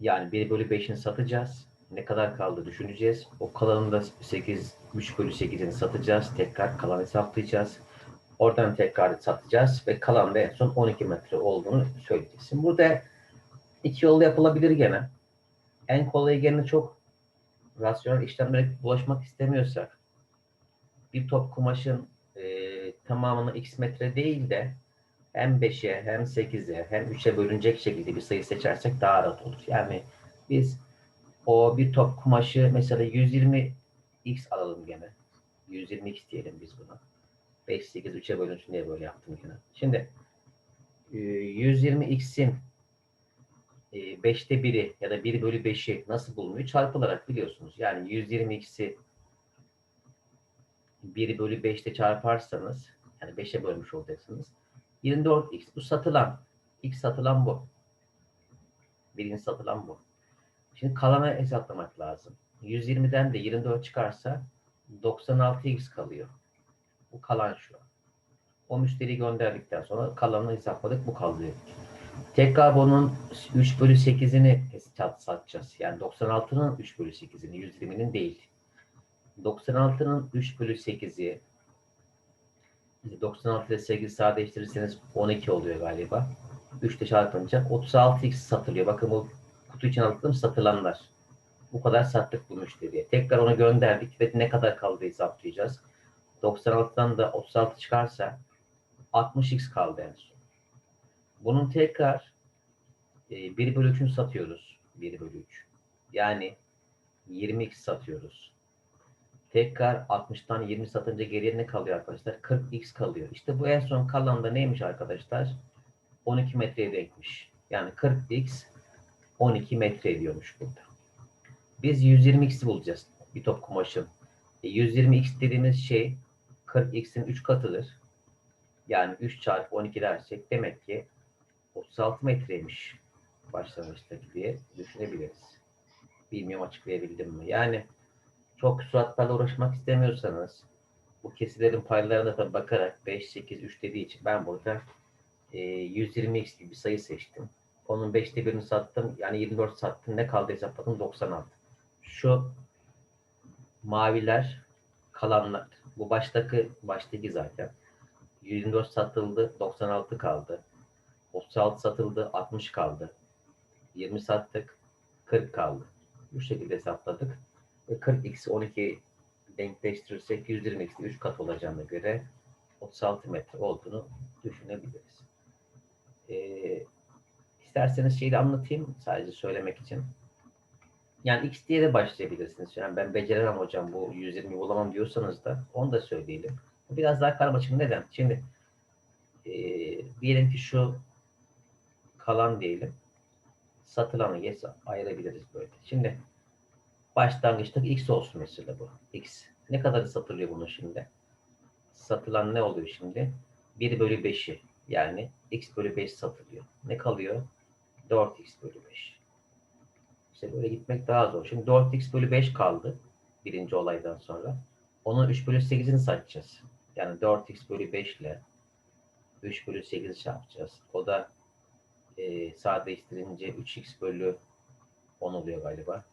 Yani 1 bölü 5'ini satacağız. Ne kadar kaldı düşüneceğiz. O kalanını da 8, 3 bölü 8'ini satacağız. Tekrar kalanı hesaplayacağız. Oradan tekrar satacağız ve kalan da en son 12 metre olduğunu söyleyeceğiz. Burada iki yolda yapılabilir gene. En kolayı gene çok rasyonel işlemlere bulaşmak istemiyorsak bir top kumaşın e, tamamını x metre değil de hem 5'e hem 8'e hem 3'e bölünecek şekilde bir sayı seçersek daha rahat olur. Yani biz o bir top kumaşı mesela 120 x alalım gene. 120 x diyelim biz buna. 5, 8, 3'e bölünsün diye böyle yaptım gene. Şimdi e, 120 x'in 5'te 1'i ya da 1 bölü 5'i nasıl bulunuyor? Çarpılarak biliyorsunuz. Yani 120 x'i 1 bölü 5'te çarparsanız yani 5'e bölmüş olacaksınız. 24x bu satılan. X satılan bu. Birinci satılan bu. Şimdi kalanı hesaplamak lazım. 120'den de 24 çıkarsa 96x kalıyor. Bu kalan şu. O müşteriyi gönderdikten sonra kalanını hesapladık. Bu kalıyor. Tekrar bunun 3 bölü 8'ini satacağız. Yani 96'nın 3 bölü 8'ini 120'nin değil. 96'nın 3 bölü 8'i 96 ile 8 sadeleştirirseniz 12 oluyor galiba. 3 ile çarpınca 36x satılıyor. Bakın bu kutu için aldığım satılanlar. Bu kadar sattık bu müşteriye. Tekrar onu gönderdik ve ne kadar kaldı hesaplayacağız. 96'dan da 36 çıkarsa 60x kaldı en son. Bunun tekrar e, 1 bölü 3'ünü satıyoruz. 1 bölü 3. Yani 20x satıyoruz. Tekrar 60'tan 20 satınca geriye ne kalıyor arkadaşlar? 40x kalıyor. İşte bu en son kalan da neymiş arkadaşlar? 12 metreye denkmiş. Yani 40x 12 metre ediyormuş burada. Biz 120x'i bulacağız bir top kumaşın. E, 120x dediğimiz şey 40x'in 3 katıdır. Yani 3 çarpı 12 dersek demek ki 36 metreymiş başlangıçtaki diye düşünebiliriz. Bilmiyorum açıklayabildim mi? Yani çok suratlarla uğraşmak istemiyorsanız bu kesilerin paylarına da bakarak 5, 8, 3 dediği için ben burada e, 120x gibi bir sayı seçtim. Onun 5'te birini sattım. Yani 24 sattım. Ne kaldı hesapladım? 96. Şu maviler kalanlar. Bu baştaki baştaki zaten. 124 satıldı. 96 kaldı. 36 satıldı. 60 kaldı. 20 sattık. 40 kaldı. Bu şekilde hesapladık. Ve 40x 12 denkleştirirsek 120x'de 3 kat olacağına göre 36 metre olduğunu düşünebiliriz. Ee, isterseniz şeyi anlatayım sadece söylemek için. Yani x diye de başlayabilirsiniz. Yani ben beceremem hocam bu 120 bulamam diyorsanız da onu da söyleyelim. Biraz daha karmaşık. Neden? Şimdi e, diyelim ki şu kalan diyelim. Satılanı yes ayırabiliriz böyle. Şimdi başlangıçtaki x olsun mesela bu. x. Ne kadar satılıyor bunun şimdi? Satılan ne oluyor şimdi? 1 bölü 5'i. Yani x bölü 5 satılıyor. Ne kalıyor? 4x bölü 5. İşte böyle gitmek daha zor. Şimdi 4x bölü 5 kaldı. Birinci olaydan sonra. Onun 3 bölü 8'ini satacağız. Yani 4x bölü 5 ile 3 bölü 8 çarpacağız. O da e, sadeleştirince 3x bölü 10 oluyor galiba.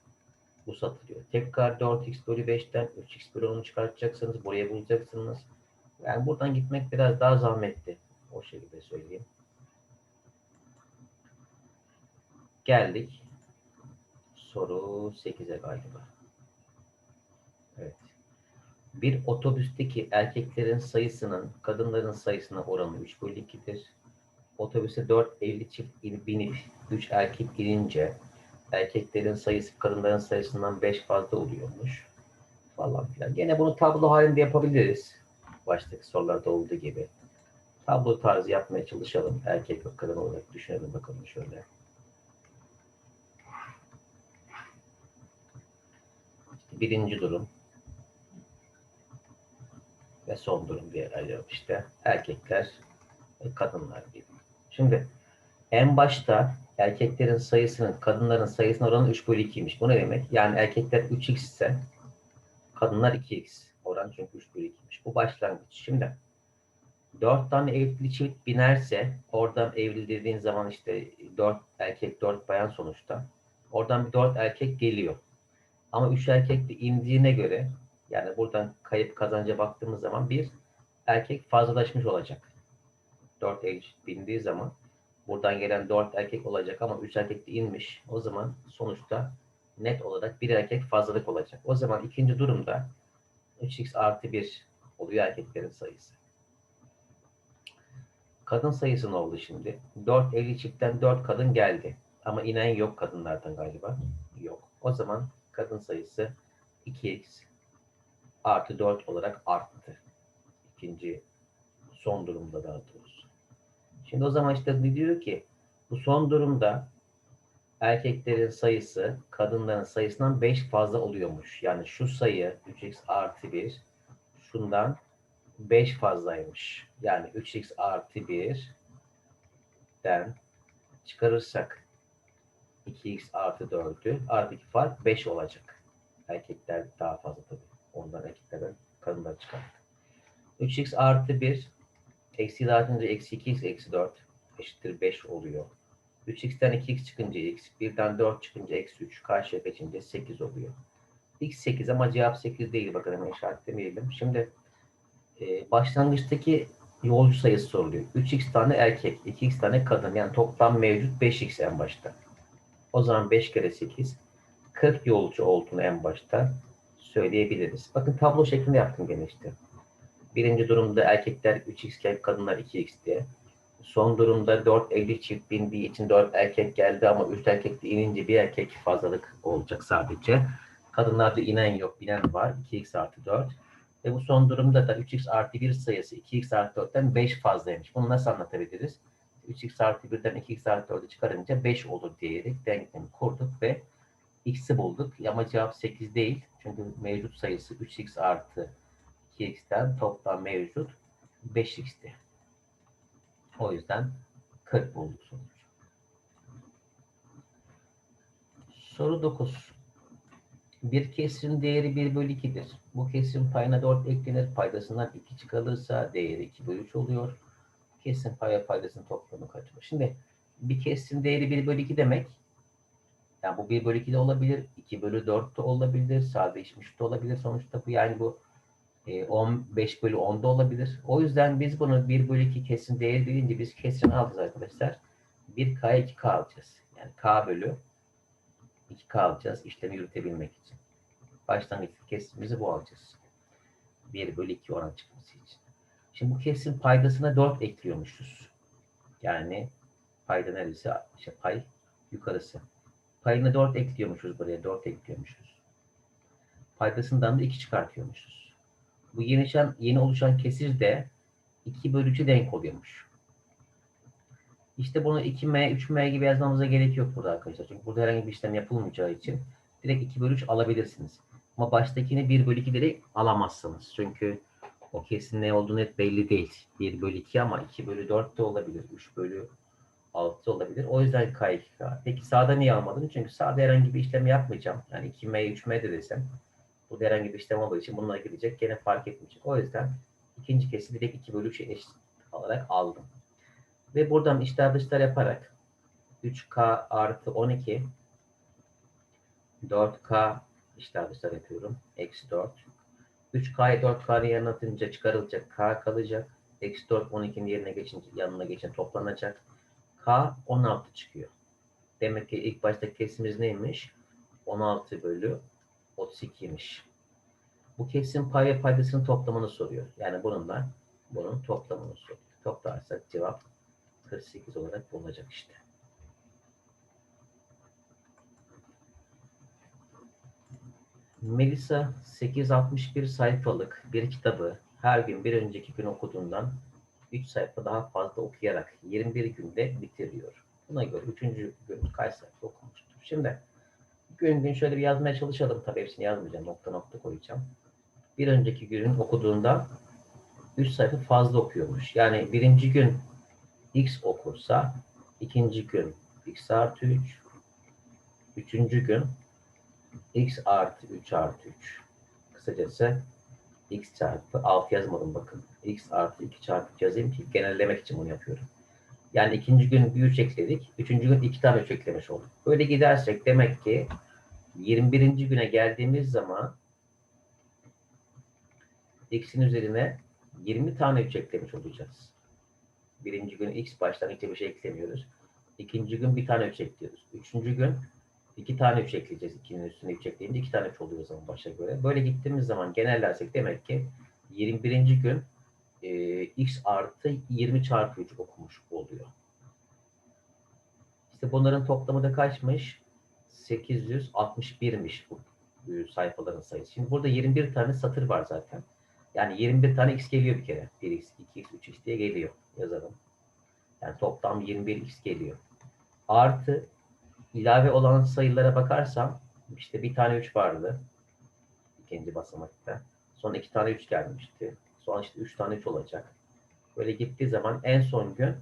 Bu satılıyor. Tekrar 4x bölü 5'ten 3x bölü 10'u çıkartacaksınız. Buraya bulacaksınız. Yani buradan gitmek biraz daha zahmetli. O şekilde söyleyeyim. Geldik. Soru 8'e galiba. Evet. Bir otobüsteki erkeklerin sayısının kadınların sayısına oranı 3 bölü 2'dir. Otobüse 4 evli çift binip 3 erkek inince erkeklerin sayısı kadınların sayısından 5 fazla oluyormuş. Falan filan. Gene bunu tablo halinde yapabiliriz. Baştaki sorularda olduğu gibi. Tablo tarzı yapmaya çalışalım. Erkek ve kadın olarak düşünelim bakalım şöyle. İşte birinci durum ve son durum diye ayırıyorum işte. Erkekler ve kadınlar gibi. Şimdi en başta erkeklerin sayısının kadınların sayısının oranı 3 bölü 2'ymiş. Bu ne demek? Yani erkekler 3x ise kadınlar 2x. Oran çünkü 3 bölü 2'ymiş. Bu başlangıç. Şimdi 4 tane evli çift binerse oradan evli dediğin zaman işte 4 erkek 4 bayan sonuçta. Oradan bir 4 erkek geliyor. Ama 3 erkek de indiğine göre yani buradan kayıp kazanca baktığımız zaman bir erkek fazlalaşmış olacak. 4 eşit bindiği zaman buradan gelen 4 erkek olacak ama 3 erkek de inmiş. O zaman sonuçta net olarak bir erkek fazlalık olacak. O zaman ikinci durumda 3x artı 1 oluyor erkeklerin sayısı. Kadın sayısı ne oldu şimdi? 4 evli çiftten 4 kadın geldi. Ama inen yok kadınlardan galiba. Yok. O zaman kadın sayısı 2x artı 4 olarak arttı. İkinci son durumda daha doğrusu. Şimdi o zaman işte diyor ki bu son durumda erkeklerin sayısı kadınların sayısından 5 fazla oluyormuş. Yani şu sayı 3x artı 1 şundan 5 fazlaymış. Yani 3x artı 1'den çıkarırsak 2x artı 4'ü aradaki fark 5 olacak. Erkekler daha fazla tabii. Ondan erkeklerden kadınlar çıkarttı. 3x artı 1 eksi dağıtınca eksi 2x eksi 4 eşittir 5 oluyor. 3x'ten 2x çıkınca x, 1'den 4 çıkınca eksi 3, karşıya geçince 8 oluyor. x 8 ama cevap 8 değil. Bakın hemen işaretlemeyelim. Şimdi e, başlangıçtaki yolcu sayısı soruluyor. 3x tane erkek, 2x tane kadın. Yani toplam mevcut 5x en başta. O zaman 5 kere 8, 40 yolcu olduğunu en başta söyleyebiliriz. Bakın tablo şeklinde yaptım gene işte. Birinci durumda erkekler 3x iken kadınlar 2x diye. Son durumda 4 evli çift bindiği için 4 erkek geldi ama 3 erkek de inince bir erkek fazlalık olacak sadece. Kadınlarda inen yok, binen var. 2x artı 4. Ve bu son durumda da 3x artı 1 sayısı 2x artı 4'ten 5 fazlaymış. Bunu nasıl anlatabiliriz? 3x artı 1'den 2x artı 4'ü çıkarınca 5 olur diyerek denklemi kurduk ve x'i bulduk. Ama cevap 8 değil. Çünkü mevcut sayısı 3x artı 2x'ten toplam mevcut 5x'ti. O yüzden 40 bulduk sonuç. Soru 9. Bir kesirin değeri 1 bölü 2'dir. Bu kesirin payına 4 eklenir. Paydasından 2 çıkarılırsa değeri 2 bölü 3 oluyor. Kesin paya paydasının toplamı kaç olur? Şimdi bir kesirin değeri 1 bölü 2 demek yani bu 1 bölü 2 de olabilir, 2 bölü 4 de olabilir, sadeleşmiş de olabilir. Sonuçta bu yani bu 15 bölü 10 da olabilir. O yüzden biz bunu 1 bölü 2 kesin değeri deyince biz kesin alacağız arkadaşlar. 1K 2K alacağız. Yani K bölü 2K alacağız işlemi yürütebilmek için. Başlangıç kesimimizi bu alacağız. 1 bölü 2 oran çıkması için. Şimdi bu kesim paydasına 4 ekliyormuşuz. Yani payda neresi? İşte pay yukarısı. Payına 4 ekliyormuşuz buraya. 4 ekliyormuşuz. Paydasından da 2 çıkartıyormuşuz. Bu yeni, yeni oluşan kesir de 2 bölü 3'e denk oluyormuş. İşte bunu 2M, 3M gibi yazmamıza gerek yok burada arkadaşlar. Çünkü burada herhangi bir işlem yapılmayacağı için direkt 2 bölü 3 alabilirsiniz. Ama baştakini 1 bölü 2 direkt alamazsınız. Çünkü o kesin ne olduğu net belli değil. 1 bölü 2 ama 2 bölü 4 de olabilir. 3 bölü 6 olabilir. O yüzden K2K. Peki sağda niye almadın? Çünkü sağda herhangi bir işlem yapmayacağım. Yani 2M, 3M de desem bu herhangi bir işlem olduğu için bununla gidecek. Gene fark etmeyecek. O yüzden ikinci kesi direkt 2 bölü 3 eşit olarak aldım. Ve buradan işler dışlar yaparak 3K artı 12 4K işler dışlar yapıyorum. Eksi 4. 3K'yı 4K'nın yanına atınca çıkarılacak. K kalacak. Eksi 4 12'nin yerine geçince yanına geçen toplanacak. K 16 çıkıyor. Demek ki ilk başta kesimiz neymiş? 16 bölü 32'ymiş. Bu kesim pay ve paydasının toplamını soruyor. Yani bununla bunun toplamını soruyor. Toplarsak cevap 48 olarak bulunacak işte. Melisa 861 sayfalık bir kitabı her gün bir önceki gün okuduğundan 3 sayfa daha fazla okuyarak 21 günde bitiriyor. Buna göre 3. gün kaç sayfa okumuştur? Şimdi gün gün şöyle bir yazmaya çalışalım. Tabii hepsini yazmayacağım. Nokta nokta koyacağım. Bir önceki günün okuduğunda 3 sayfa fazla okuyormuş. Yani birinci gün x okursa ikinci gün x artı 3 üçüncü gün x artı 3 artı 3 kısacası x çarpı 6 yazmadım bakın. x artı 2 çarpı 3 yazayım ki genellemek için bunu yapıyorum. Yani ikinci gün bir 3 ekledik. Üçüncü gün iki tane 3 eklemiş olduk. Böyle gidersek demek ki 21. güne geldiğimiz zaman x'in üzerine 20 tane 3 eklemiş olacağız. Birinci gün x başlangıçta bir şey eklemiyoruz. İkinci gün bir tane 3 ekliyoruz. Üçüncü gün iki tane 3 ekleyeceğiz. İkinin üstüne 3 ekleyince iki tane 3 oluyor zaman başa göre. Böyle gittiğimiz zaman genellersek demek ki 21. gün e, x artı 20 çarpı 3 okumuş oluyor. İşte bunların toplamı da kaçmış? 861'miş bu sayfaların sayısı. Şimdi burada 21 tane satır var zaten. Yani 21 tane x geliyor bir kere. 1x, 2x, 3x diye geliyor. Yazalım. Yani toplam 21x geliyor. Artı ilave olan sayılara bakarsam işte bir tane 3 vardı. ikinci basamakta. Sonra iki tane 3 gelmişti. Sonra işte 3 tane 3 olacak. Böyle gittiği zaman en son gün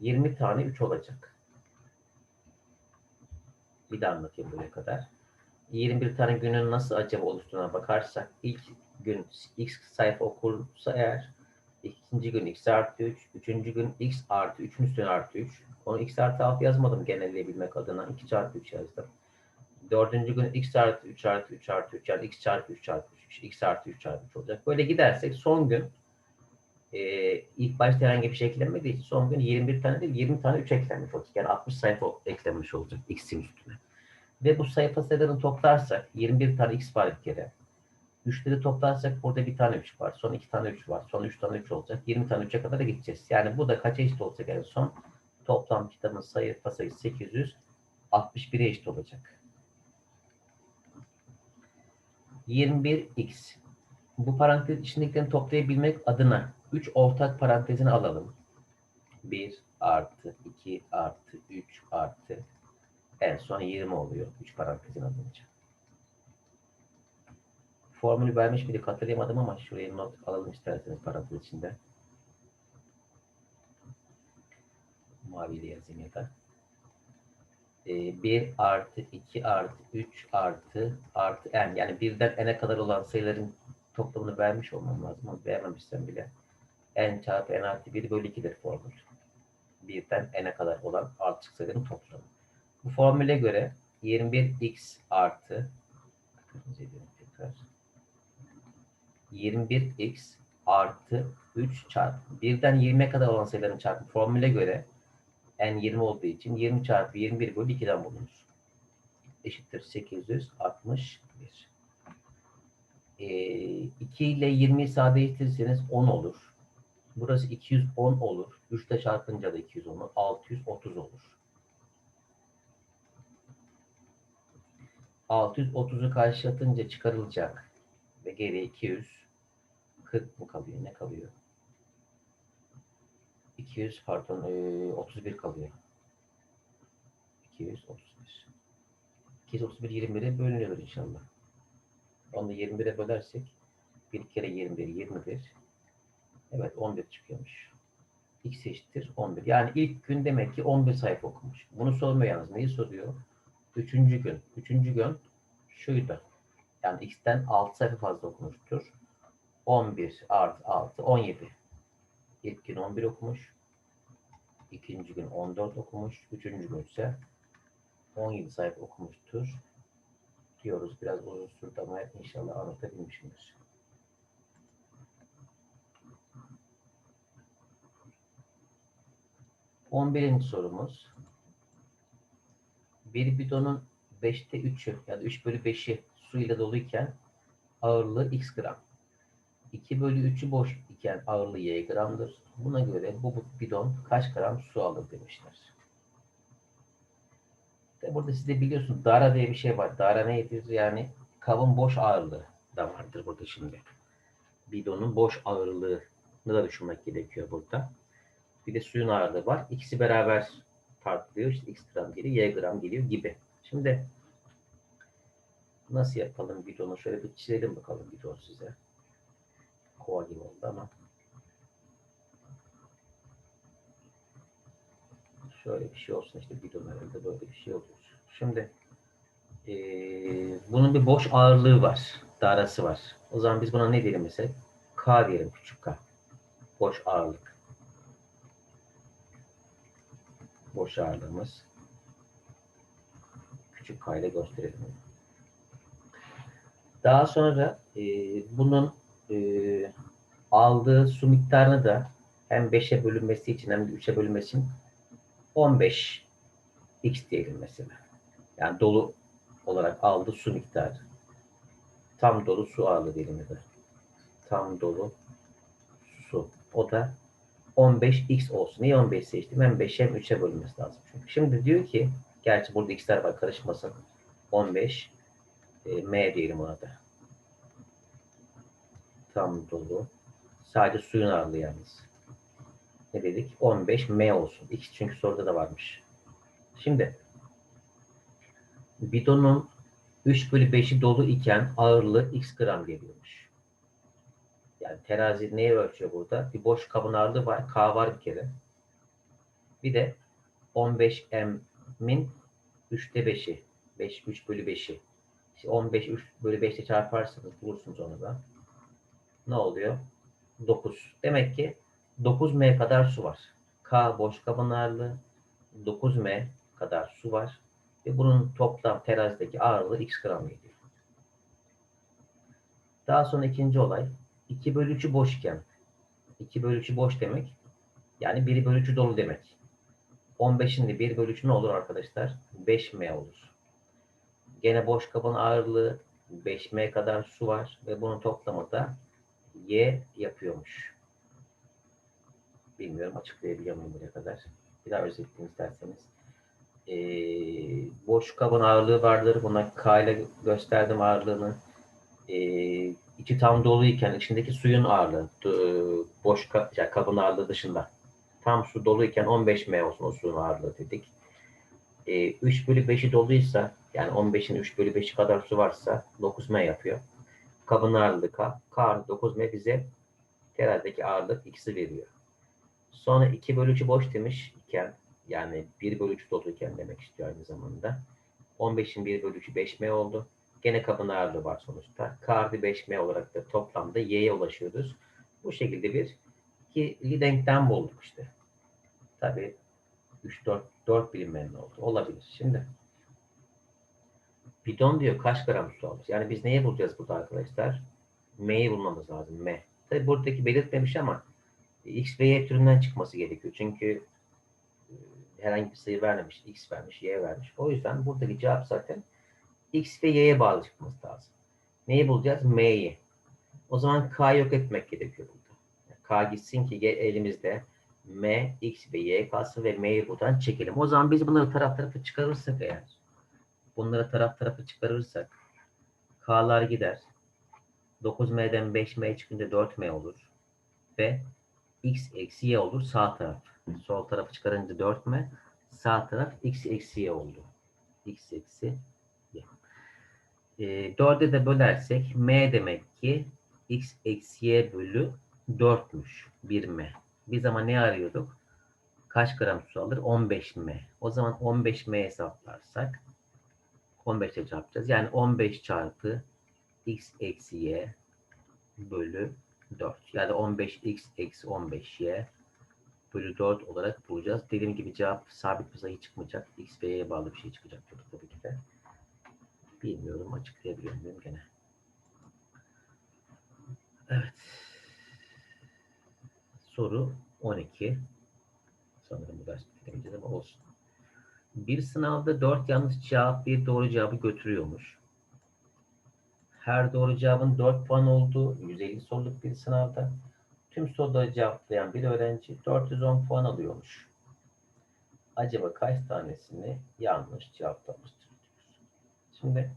20 tane 3 olacak. Bir daha anlatayım buraya kadar. 21 tane günün nasıl acaba oluştuğuna bakarsak ilk gün x sayfa okursa eğer ikinci gün x artı 3, üçüncü gün x artı 3'ün üstüne artı 3. Onu x artı 6 yazmadım genelleyebilmek adına. 2 çarpı 3 yazdım. Dördüncü gün x artı 3 artı 3 artı 3 yani x çarpı 3 çarpı 3, x artı 3 çarpı 3 olacak. Böyle gidersek son gün e, ilk başta herhangi bir şey eklenmediği için son gün 21 tane değil 20 tane 3 eklenmiş olacak. Yani 60 sayfa eklenmiş olacak x'in üstüne. Ve bu sayfa sayılarını toplarsak 21 tane x var bir kere. 3'leri toplarsak burada bir tane 3 var. Son 2 tane 3 var. Son 3 tane 3 olacak. 20 tane 3'e kadar da gideceğiz. Yani bu da kaça eşit olacak en son? Toplam kitabın sayfa sayısı 861'e eşit olacak. 21x. Bu parantez içindekilerini toplayabilmek adına 3 ortak parantezini alalım. 1 artı 2 artı 3 artı en son 20 oluyor. 3 parantezin alınca. Formülü vermiş miydik hatırlayamadım ama şuraya not alalım isterseniz parantez içinde. Maviyle yazayım ya da. Ee, 1 artı 2 artı 3 artı artı n yani birden n'e kadar olan sayıların toplamını vermiş olmam lazım ama vermemişsem bile n çarpı n artı 1 bölü 2'dir formül. Birden n'e kadar olan artık sayıların toplamı. Bu formüle göre 21x artı 21x artı 3 çarpı 1'den 20'ye kadar olan sayıların çarpımı formüle göre n 20 olduğu için 20 çarpı 21 bölü 2'den bulunur. Eşittir 861. Ee, 2 ile 20'yi sadeleştirirseniz 10 olur. Burası 210 olur. 3 ile çarpınca da 210 olur. 630 olur. 630'u karşılatınca çıkarılacak ve geriye 240 mı kalıyor? Ne kalıyor? 200 pardon e, 31 kalıyor. 231. 231 21'e bölünüyor inşallah. Onu da 21'e bölersek 1 kere 21 21. Evet 11 çıkıyormuş. X eşittir 11. Yani ilk gün demek ki 11 sayfa okumuş. Bunu sormuyor yalnız. Neyi soruyor? Üçüncü gün. Üçüncü gün şuydu. Yani X'ten 6 sayfa fazla okumuştur. 11 artı 6 17. İlk gün 11 okumuş. ikinci gün 14 okumuş. Üçüncü gün ise 17 sayfa okumuştur. Diyoruz. Biraz uzun sürdü ama inşallah anlatabilmişimdir. On birinci sorumuz. Bir bidonun 5'te 3'ü ya da 3 bölü 5'i su ile doluyken ağırlığı x gram. 2 bölü 3'ü boş iken ağırlığı y gramdır. Buna göre bu bidon kaç gram su alır demişler. De burada siz de biliyorsunuz dara diye bir şey var. Dara nedir? Yani kabın boş ağırlığı da vardır burada şimdi. Bidonun boş ağırlığını da düşünmek gerekiyor burada. Bir de suyun ağırlığı var. İkisi beraber tartılıyor. İşte x gram geliyor, y gram geliyor gibi. Şimdi nasıl yapalım bidonu? Şöyle bir çizelim bakalım bidon size. Kova gibi oldu ama. Şöyle bir şey olsun işte bidon herhalde böyle bir şey oluyor. Şimdi ee, bunun bir boş ağırlığı var. Darası var. O zaman biz buna ne diyelim mesela? K diyelim küçük K. Boş ağırlık. Boş ağırlığımız. Küçük k ile gösterelim. Daha sonra e, bunun e, aldığı su miktarını da hem 5'e bölünmesi için hem de 3'e bölünmesi için 15 x diyelim mesela. Yani dolu olarak aldığı su miktarı. Tam dolu su ağırlığı diyelim. Tam dolu su. O da 15x olsun. Niye 15 seçtim? Hem 5'e hem 3'e bölünmesi lazım. Çünkü şimdi diyor ki gerçi burada x'ler var karışmasın. 15 e, m diyelim ona da. Tam dolu. Sadece suyun ağırlığı yalnız. Ne dedik? 15 m olsun. X çünkü soruda da varmış. Şimdi bidonun 3 bölü 5'i dolu iken ağırlığı x gram geliyormuş. Yani terazi neye ölçüyor burada? Bir boş kabın ağırlığı var. K var bir kere. Bir de 15 m'in 3'te 5'i. 5, 3 bölü 5'i. İşte 15 3 bölü 5 ile çarparsanız bulursunuz onu da. Ne oluyor? 9. Demek ki 9 m kadar su var. K boş kabın ağırlığı. 9 m kadar su var. Ve bunun toplam terazideki ağırlığı x gram geliyor. Daha sonra ikinci olay. 2 bölü 3'ü boşken 2 bölü 3'ü boş demek. Yani 1 bölü 3'ü dolu demek. 15'in de 1 bölü 3'ü ne olur arkadaşlar? 5m olur. Gene boş kabın ağırlığı 5m kadar su var ve bunun toplamı da y yapıyormuş. Bilmiyorum açıklayabiliyor muyum buraya kadar. Bir daha özetleyin isterseniz. Ee, boş kabın ağırlığı vardır. Buna K ile gösterdim ağırlığını. Ee, içi tam doluyken içindeki suyun ağırlığı d- boş ka- yani kabın ağırlığı dışında tam su doluyken 15 m olsun o suyun ağırlığı dedik. Ee, 3 bölü 5'i doluysa yani 15'in 3 bölü 5'i kadar su varsa 9 m yapıyor. Kabın ağırlığı K. K artı 9 m bize terazideki ağırlık x'i veriyor. Sonra 2 bölü 3'ü boş demiş iken yani 1 bölü 3 doluyken demek istiyor aynı zamanda. 15'in 1 bölü 3'ü 5 m oldu. Gene kabın ağırlığı var sonuçta. K artı 5m olarak da toplamda y'ye ulaşıyoruz. Bu şekilde bir ikili denklem bulduk işte. Tabii 3 4 4 bilinmeyen oldu. Olabilir. Şimdi bidon diyor kaç gram su alır? Yani biz neyi bulacağız burada arkadaşlar? M'yi bulmamız lazım. M. Tabii buradaki belirtmemiş ama X ve Y türünden çıkması gerekiyor. Çünkü e, herhangi bir sayı vermemiş. X vermiş, Y vermiş. O yüzden buradaki cevap zaten X ve Y'ye bağlı çıkması lazım. Neyi bulacağız? M'yi. O zaman K yok etmek gerekiyor burada. K gitsin ki elimizde M, X ve Y kalsın ve M'yi buradan çekelim. O zaman biz bunları taraf tarafa çıkarırsak eğer bunları taraf tarafa çıkarırsak K'lar gider. 9M'den 5M çıkınca 4M olur. Ve X eksi Y olur sağ taraf. Sol tarafı çıkarınca 4M. Sağ taraf X eksi Y oldu. X eksi. E, 4'e de bölersek M demek ki X eksi Y bölü 4'müş. 1M. Biz ama ne arıyorduk? Kaç gram su alır? 15M. O zaman 15M hesaplarsak 15 ile çarpacağız. Yani 15 çarpı x eksi y bölü 4. Yani 15x eksi 15y bölü 4 olarak bulacağız. Dediğim gibi cevap sabit bir sayı çıkmayacak. x ve y'ye bağlı bir şey çıkacak tabii ki de. Bilmiyorum açıklayabiliyor muyum gene. Evet. Soru 12. Sanırım bu ders bitiremeyeceğiz ama olsun. Bir sınavda 4 yanlış cevap bir doğru cevabı götürüyormuş. Her doğru cevabın 4 puan olduğu 150 soruluk bir sınavda tüm soruları cevaplayan bir öğrenci 410 puan alıyormuş. Acaba kaç tanesini yanlış cevaplamıştır? Şimdi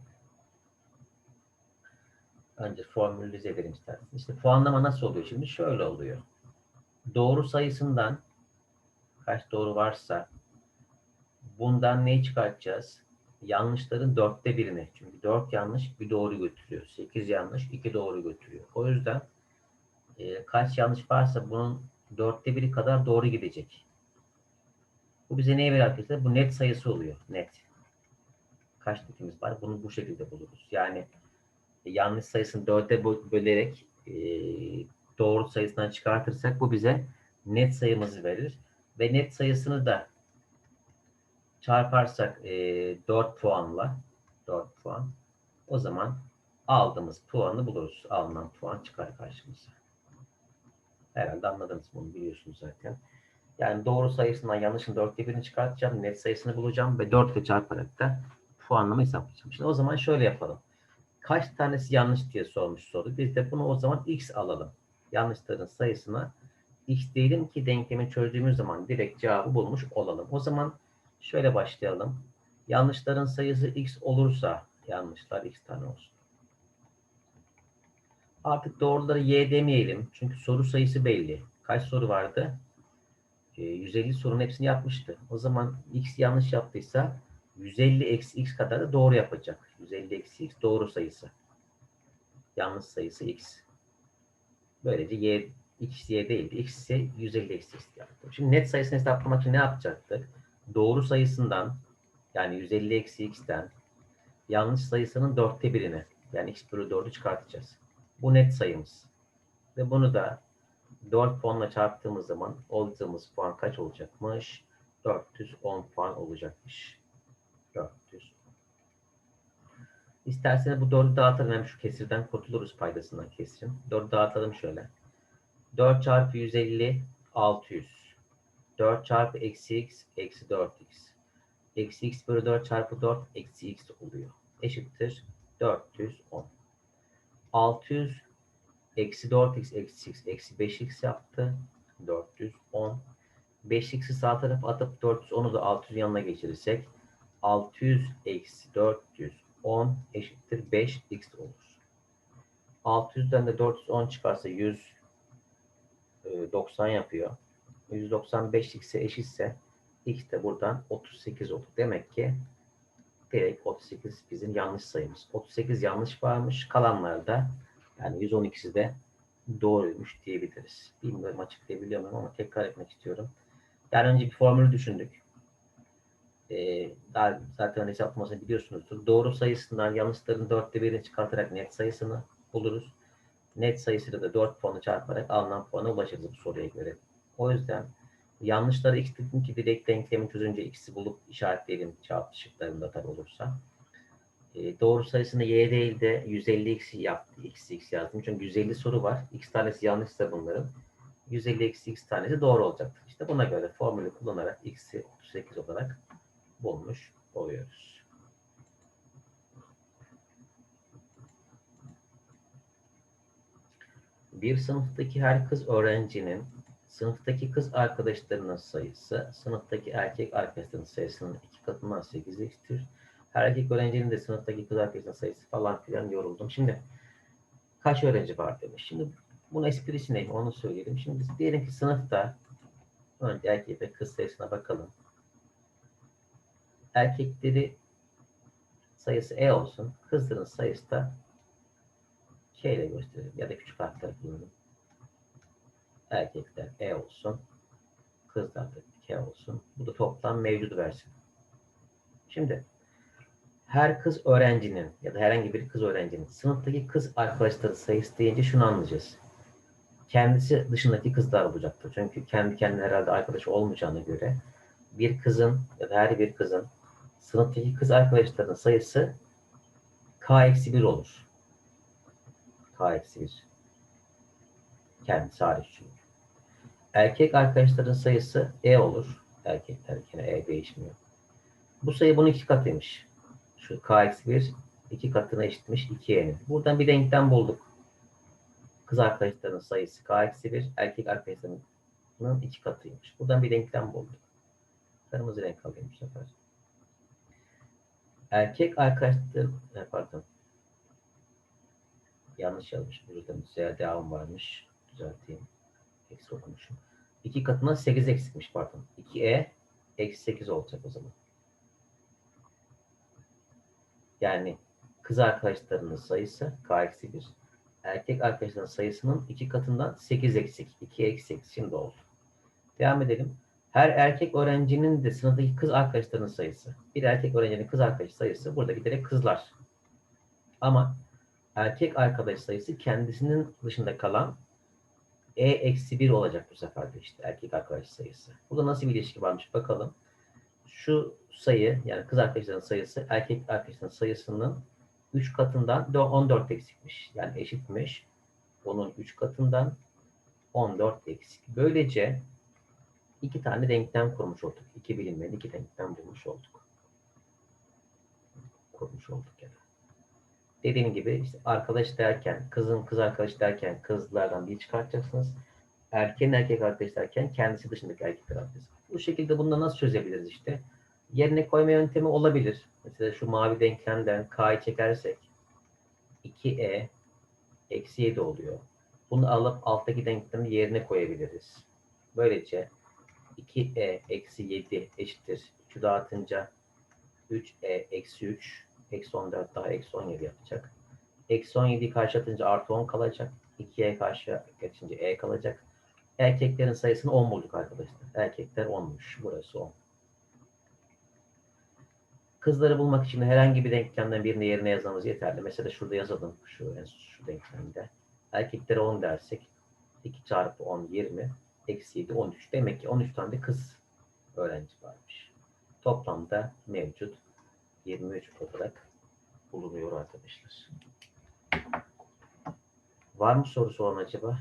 önce formülize edelim isterseniz. İşte puanlama nasıl oluyor şimdi? Şöyle oluyor. Doğru sayısından kaç doğru varsa bundan neyi çıkartacağız? Yanlışların dörtte birini. Çünkü dört yanlış bir doğru götürüyor. Sekiz yanlış iki doğru götürüyor. O yüzden e, kaç yanlış varsa bunun dörtte biri kadar doğru gidecek. Bu bize neyi verir arkadaşlar? Bu net sayısı oluyor. Net. Kaç netimiz var? Bunu bu şekilde buluruz. Yani e, yanlış sayısını dörtte bö- bölerek e, doğru sayısından çıkartırsak bu bize net sayımızı verir. Ve net sayısını da çarparsak e, 4 puanla 4 puan o zaman aldığımız puanı buluruz. Alınan puan çıkar karşımıza. Herhalde anladınız bunu biliyorsunuz zaten. Yani doğru sayısından yanlışın dörtte birini çıkartacağım. Net sayısını bulacağım ve 4 ile çarparak da puanlama hesaplayacağım. Şimdi o zaman şöyle yapalım. Kaç tanesi yanlış diye sormuş soru. Biz de bunu o zaman x alalım. Yanlışların sayısına x diyelim ki denklemi çözdüğümüz zaman direkt cevabı bulmuş olalım. O zaman şöyle başlayalım. Yanlışların sayısı x olursa yanlışlar x tane olsun. Artık doğruları y demeyelim. Çünkü soru sayısı belli. Kaç soru vardı? E, 150 sorunun hepsini yapmıştı. O zaman x yanlış yaptıysa 150 eksi x kadar da doğru yapacak. 150 eksi x doğru sayısı. Yanlış sayısı x. Böylece y x y değildi. x ise 150 eksi x yaptım. Şimdi net sayısını hesaplamak için ne yapacaktık? Doğru sayısından yani 150 eksi x'ten yanlış sayısının dörtte birini yani x bölü 4'ü çıkartacağız. Bu net sayımız. Ve bunu da 4 puanla çarptığımız zaman aldığımız puan kaç olacakmış? 410 puan olacakmış. 400. İsterseniz bu 4'ü dağıtalım. Hem şu kesirden kurtuluruz paydasından kesirin. 4'ü dağıtalım şöyle. 4 çarpı 150 600. 4 çarpı eksi x eksi 4x. Eksi x bölü 4 çarpı 4 eksi x oluyor. Eşittir 410. 600 eksi 4x eksi x eksi 5x yaptı. 410. 5x'i sağ tarafa atıp 410'u da 600 yanına geçirirsek 600 eksi 410 eşittir 5x olur. 600'den de 410 çıkarsa 190 yapıyor. 195x'e eşitse x de buradan 38 olur. Demek ki direkt 38 bizim yanlış sayımız. 38 yanlış varmış. Kalanlarda yani 112'si de doğruymuş diyebiliriz. Bilmiyorum açıklayabiliyor muyum ama tekrar etmek istiyorum. Yani önce bir formülü düşündük. Ee, daha zaten hesaplamasını biliyorsunuzdur. Doğru sayısından yanlışların dörtte birini çıkartarak net sayısını buluruz. Net sayısıyla da 4 puanı çarparak alınan puana ulaşırız bu soruya göre. O yüzden yanlışları x dedim ki direkt denklemi çözünce x'i bulup işaretleyelim cevap şıklarında tabi olursa. E, doğru sayısını y değil de 150 x yaptı. x x yazdım. Çünkü 150 soru var. x tanesi yanlışsa bunların. 150 eksi x tanesi doğru olacaktır. İşte buna göre formülü kullanarak x'i 38 olarak bulmuş oluyoruz. Bir sınıftaki her kız öğrencinin sınıftaki kız arkadaşlarının sayısı sınıftaki erkek arkadaşlarının sayısının iki katından 8x'tir. Her erkek öğrencinin de sınıftaki kız arkadaşlarının sayısı falan filan yoruldum. Şimdi kaç öğrenci var demiş. Şimdi bunun esprisi ne? Onu söyleyelim. Şimdi diyelim ki sınıfta önce erkek ve kız sayısına bakalım. Erkekleri sayısı E olsun. Kızların sayısı da K ile gösterelim. Ya da küçük harfler kullanalım. Erkekler E olsun. Kızlar da K olsun. Bu da toplam mevcudu versin. Şimdi her kız öğrencinin ya da herhangi bir kız öğrencinin sınıftaki kız arkadaşları sayısı deyince şunu anlayacağız. Kendisi dışındaki kızlar olacaktır. Çünkü kendi kendine herhalde arkadaş olmayacağına göre bir kızın ya da her bir kızın sınıftaki kız arkadaşlarının sayısı k-1 olur. k-1. Kendisi hariç çünkü. Erkek arkadaşların sayısı e olur. Erkekler yine e değişmiyor. Bu sayı bunun iki katıymış. Şu k-1 iki katına eşitmiş 2y'nin. Buradan bir denklem bulduk. Kız arkadaşlarının sayısı k-1, erkek arkadaşlarının iki katıymış. Buradan bir denklem bulduk. Kırmızı renk alayım bu sefer. Erkek arkadaşlar, pardon. Yanlış yazmışım. Burada mesela devam varmış. Düzelteyim. Eksi okumuşum. İki katına 8 eksikmiş pardon. 2e eksi 8 olacak o zaman. Yani kız arkadaşlarının sayısı k eksi 1. Erkek arkadaşların sayısının iki katından 8 eksik. 2 eksi 8 şimdi oldu. Devam edelim. Her erkek öğrencinin de sınıftaki kız arkadaşlarının sayısı. Bir erkek öğrencinin kız arkadaş sayısı burada giderek kızlar. Ama erkek arkadaş sayısı kendisinin dışında kalan e eksi 1 olacak bu sefer de işte erkek arkadaş sayısı. Burada nasıl bir ilişki varmış bakalım. şu sayı yani kız arkadaşların sayısı erkek arkadaşların sayısının 3 katından de 14 eksikmiş. Yani eşitmiş. Onun 3 katından 14 eksik. Böylece iki tane denklem kurmuş olduk. İki bilinmeyen iki denklem bulmuş olduk. Kurmuş olduk yani. Dediğim gibi işte arkadaş derken, kızın kız arkadaş derken kızlardan bir çıkartacaksınız. Erkeğin erkek arkadaş derken kendisi dışındaki erkek arkadaş. Bu şekilde bunu da nasıl çözebiliriz işte? Yerine koyma yöntemi olabilir. Mesela şu mavi denklemden k'yı çekersek 2e eksi 7 oluyor. Bunu alıp alttaki denklemi yerine koyabiliriz. Böylece 2e eksi 7 eşittir. 3'ü dağıtınca 3e eksi 3 eksi 14 daha eksi 17 yapacak. Eksi 17'yi karşı atınca artı 10 kalacak. 2'ye karşı geçince e kalacak. Erkeklerin sayısını 10 bulduk arkadaşlar. Erkekler 10'muş. Burası 10. Kızları bulmak için herhangi bir denklemden birini yerine yazmamız yeterli. Mesela şurada yazalım. Şu, şu denklemde. Erkeklere 10 dersek 2 çarpı 10 20 eksi 7 13. Demek ki 13 tane de kız öğrenci varmış. Toplamda mevcut 23 olarak bulunuyor arkadaşlar. Var mı sorusu olan acaba?